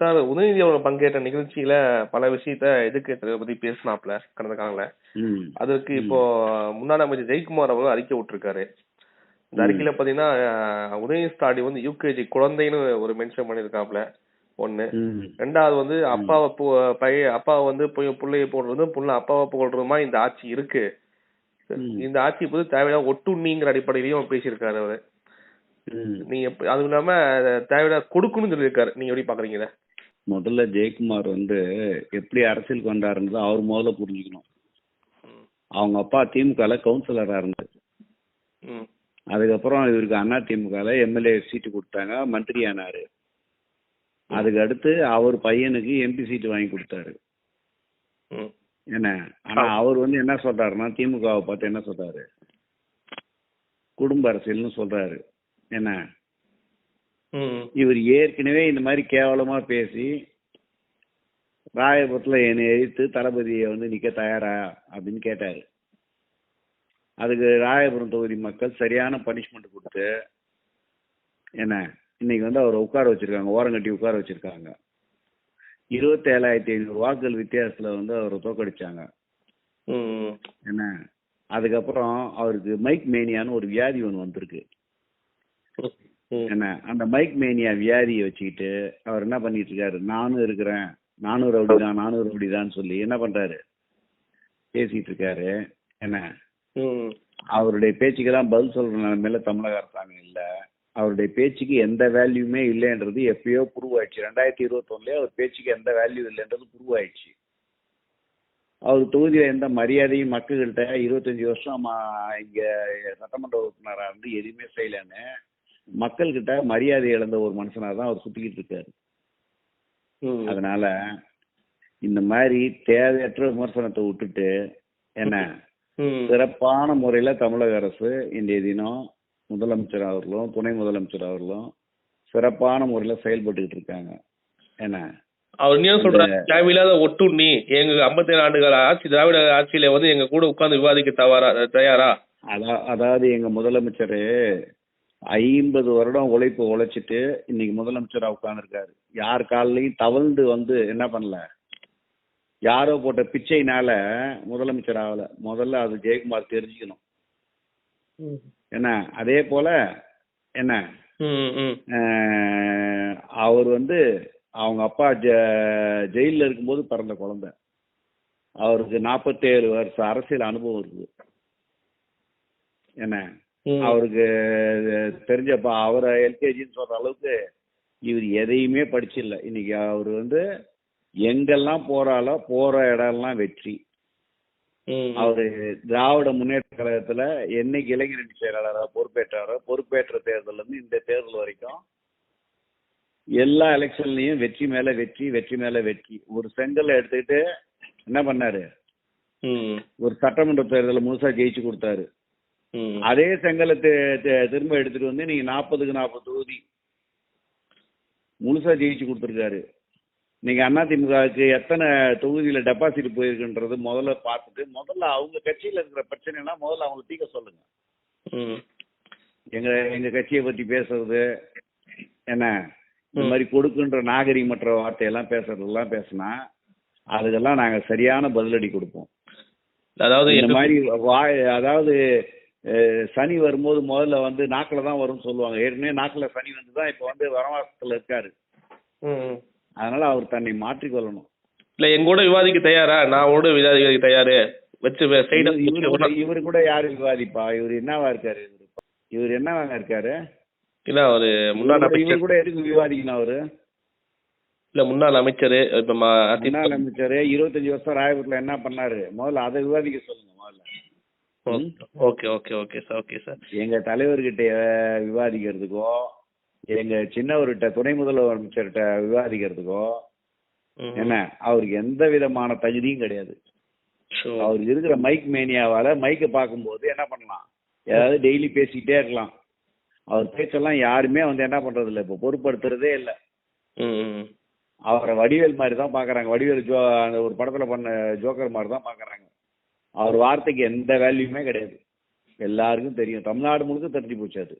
Sir Udhayanidhi அவர்கள் பங்கேற்ற நிகழ்ச்சியில பல விஷயத்த எதிர்க்கட்சிகளை பத்தி பேசினாப்ல கடந்த காலங்கள அதற்கு இப்போ முன்னாள் அமைச்சர் ஜெயக்குமார் அவர்கள் அறிக்கை விட்டுருக்காரு. இந்த. அறிக்கையில பாத்தீங்கன்னா உதயநிதி ஸ்டாலின் வந்து யூகேஜி குழந்தைன்னு ஒரு மென்ஷன் பண்ணிருக்காப்ல ஒண்ணு. ரெண்டாவது வந்து அப்பாவை பைய அப்பாவை வந்து போய் புள்ளைய போடுறதும் புள்ள அப்பாவை புகழ்றதுமா இந்த ஆட்சி இருக்கு. இந்த ஆட்சி போது தேவையில்லாத ஒட்டுண்ணிங்கிற அடிப்படையிலையும் பேசியிருக்காரு அவரு. எப்ப- அதுவும் இல்லாம தேவையில்லாத கொடுக்கணும்னு சொல்லியிருக்காரு. நீங்க எப்படி பாக்குறீங்க? முதல்ல ஜெயக்குமார் வந்து எப்படி அரசியலுக்கு வந்தாருன்றது அவர் முதல்ல புரிஞ்சுக்கணும். அவங்க அப்பா திமுகல கவுன்சிலரா இருந்தார். ம். அதுக்கப்புறம் இவருக்கு அண்ணா திமுகல எம்எல்ஏ சீட்டு கொடுத்தாங்க மந்திரி ஆனாரு அதுக்கு அடுத்து அவர் பையனுக்கு எம்பி சீட்டு வாங்கி கொடுத்தாரு. என்ன? ஆனா அவர் வந்து என்ன சொல்றாருன்னா திமுகவை பார்த்து என்ன சொல்றாரு? குடும்ப அரசியல்னு சொல்றாரு. என்ன. இவர் ஏற்கனவே இந்த மாதிரி கேவலமா பேசி ராயபுரத்துல என்னை எதிர்த்து தளபதியை வந்து நிக்க தயாரா அப்படின்னு கேட்டாரு அதுக்கு ராயபுரம் தொகுதி மக்கள் சரியான பனிஷ்மெண்ட் கொடுத்து என்ன இன்னைக்கு வந்து அவரை உட்கார வச்சிருக்காங்க ஓரங்கட்டி உட்கார வச்சிருக்காங்க இருபத்தேழாயிரத்தி ஐநூறு வாக்குகள் வித்தியாசத்துல வந்து அவரை தோக்கடிச்சாங்க. என்ன அதுக்கப்புறம் அவருக்கு மைக் மேனியான்னு ஒரு வியாதி ஒன்று வந்திருக்கு. என்ன அந்த மைக் மேனியா வியாதியை வச்சுக்கிட்டு அவர் என்ன பண்ணிட்டு இருக்காரு? நானும் இருக்கிறேன். நானூறு ரவுடி தான் நானூறு ரவுடி தான் சொல்லி என்ன பண்றாரு? பேசிட்டு இருக்காரு. என்ன. அவருடைய பேச்சுக்கெல்லாம் பதில் சொல்ற நிலைமையில தமிழக அரசாங்கம் இல்ல. அவருடைய பேச்சுக்கு எந்த வேல்யூமே இல்லைன்றது எப்பயோ ப்ரூவ் ஆயிடுச்சு ரெண்டாயிரத்தி இருபத்தொன்னுலயே அவர் பேச்சுக்கு எந்த வேல்யூ இல்லைன்றது ப்ரூவ் ஆயிடுச்சு அவர் தொகுதியில எந்த மரியாதையும் மக்கள்கிட்ட இருபத்தஞ்சு வருஷம் இங்க சட்டமன்ற உறுப்பினரா இருந்து எதுவுமே செய்யலன்னு மக்கள்கிட்ட மரியாதை இழந்த ஒரு மனுஷனா தான் அவர் சுத்திக்கிட்டு இருக்காரு. அதனால இந்த மாதிரி தேவையற்ற விமர்சனத்தை விட்டுட்டு என்ன. சிறப்பான முறையில தமிழக அரசு இன்றைய தினம் முதலமைச்சர் அவர்களும் துணை முதலமைச்சர் அவர்களும் சிறப்பான முறையில செயல்பட்டுக்கிட்டு இருக்காங்க என்ன அவர் என்ன சொல்றாரு தேவையில்லாத ஒட்டுண்ணி எங்க 57 ஆண்டுகால ஆட்சி திராவிட ஆட்சியில வந்து எங்க கூட உட்கார்ந்து விவாதிக்க தவறா தயாரா அதா- அதாவது எங்க முதலமைச்சர் ஐம்பது வருடம் உழைப்பு உழைச்சிட்டு இன்னைக்கு முதலமைச்சரா உட்கார்ந்துருக்காரு. யார் காலிலையும் தவழ்ந்து வந்து என்ன பண்ணல? யாரோ போட்ட பிச்சைனால முதலமைச்சர் ஆகல. முதல்ல அது ஜெயக்குமார் தெரிஞ்சுக்கணும். என்ன? அதே போல என்ன? அவர் வந்து அவங்க அப்பா ஜ ஜெயிலில் இருக்கும்போது பிறந்த குழந்தை. அவருக்கு நாற்பத்தேழு வருஷம் அரசியல் அனுபவம் இருக்குது. என்ன. அவருக்கு தெரிஞ்சப்ப அவரை எல்கேஜின்னு சொல்ற அளவுக்கு இவர் எதையுமே படிச்சில்ல இன்னைக்கு அவர் வந்து எங்கெல்லாம் போறாலோ போற இடம்லாம் வெற்றி. அவரு திராவிட முன்னேற்ற கழகத்துல என்னைக்கு இளைஞரணி செயலாளராக பொறுப்பேற்றாரோ பொறுப்பேற்ற தேர்தல்ல இருந்து இந்த தேர்தல் வரைக்கும் எல்லா எலெக்ஷன்லயும் வெற்றி மேல வெற்றி வெற்றி மேல வெற்றி ஒரு செங்கல்ல எடுத்துக்கிட்டு என்ன பண்ணாரு. ஒரு சட்டமன்ற தேர்தலை முழுசா ஜெயிச்சு கொடுத்தாரு. அதே செங்கலை திரும்ப எடுத்துட்டு வந்து நீங்க நாற்பதுக்கு நாற்பது தொகுதி முழுசா ஜெயிச்சு கொடுத்துருக்காரு. நீங்க அதிமுகவுக்கு எத்தனை தொகுதியில டெபாசிட் போயிருக்குன்றது முதல்ல பார்த்துட்டு முதல்ல அவங்க கட்சியில இருக்கிற பிரச்சனைனா முதல்ல அவங்க தீர்க்க சொல்லுங்க. எங்க எங்க கட்சியை பத்தி பேசுறது என்ன? இந்த மாதிரி கொடுக்குன்ற நாகரிகமற்ற வார்த்தையெல்லாம் பேசுறதெல்லாம் பேசினா அதுக்கெல்லாம் நாங்க சரியான பதிலடி கொடுப்போம். அதாவது இந்த மாதிரி அதாவது சனி வரும்போது முதல்ல வந்து நாக்கில் தான் வரும்னு சொல்லுவாங்க. ஏற்கனவே நாக்கில் சனி வந்து தான் இப்போ வந்து வனவாசத்தில் இருக்காரு. அதனால அவர் தன்னை மாற்றிக்கொள்ளணும் இல்ல எங்க கூட விவாதிக்க தயாரா? நான் கூட விவாதிக்க தயாரு. வச்சு இவரு- கூட யாரு விவாதிப்பா? இவர் என்னவா இருக்காரு? இவரு என்னவாங்க இருக்காரு? இல்ல அவரு முன்னாள் இவரு கூட எதுக்கு விவாதிக்கணும் அவரு? இல்ல முன்னாள் அமைச்சர் இப்ப முன்னாள் அமைச்சர் இருபத்தஞ்சு வருஷம் ராயபுரத்துல என்ன பண்ணாரு? முதல்ல அதை விவாதிக்க சொல்லுங்க. Okay okay okay sir okay sir. எங்க தலைவர்கிட்ட விவாதிக்கிறதுக்கோ எங்க சின்னவர்கிட்ட துணை முதலமைச்சர்கிட்ட விவாதிக்கிறதுக்கோ என்ன அவருக்கு எந்த விதமான தகுதியும் கிடையாது. அவருக்கு இருக்கிற மைக் மேனியாவால மைக்கை பார்க்கும்போது என்ன பண்ணலாம்? ஏதாவது டெய்லி பேசிக்கிட்டே இருக்கலாம். அவர் பேச்செல்லாம் யாருமே வந்து என்ன பண்றது இல்ல இப்போ பொருட்படுத்துறதே இல்லை. அவரை வடிவேல் மாதிரி தான் பாக்குறாங்க வடிவேல் ஜோ அந்த ஒரு படத்துல பண்ண ஜோக்கர் மாதிரி தான் பாக்குறாங்க அவர் வார்த்தைக்கு எந்த வேல்யூமே கிடையாது. எல்லாருக்கும் தெரியும். தமிழ்நாடு முழுக்க தெரிஞ்சு போச்சு அது.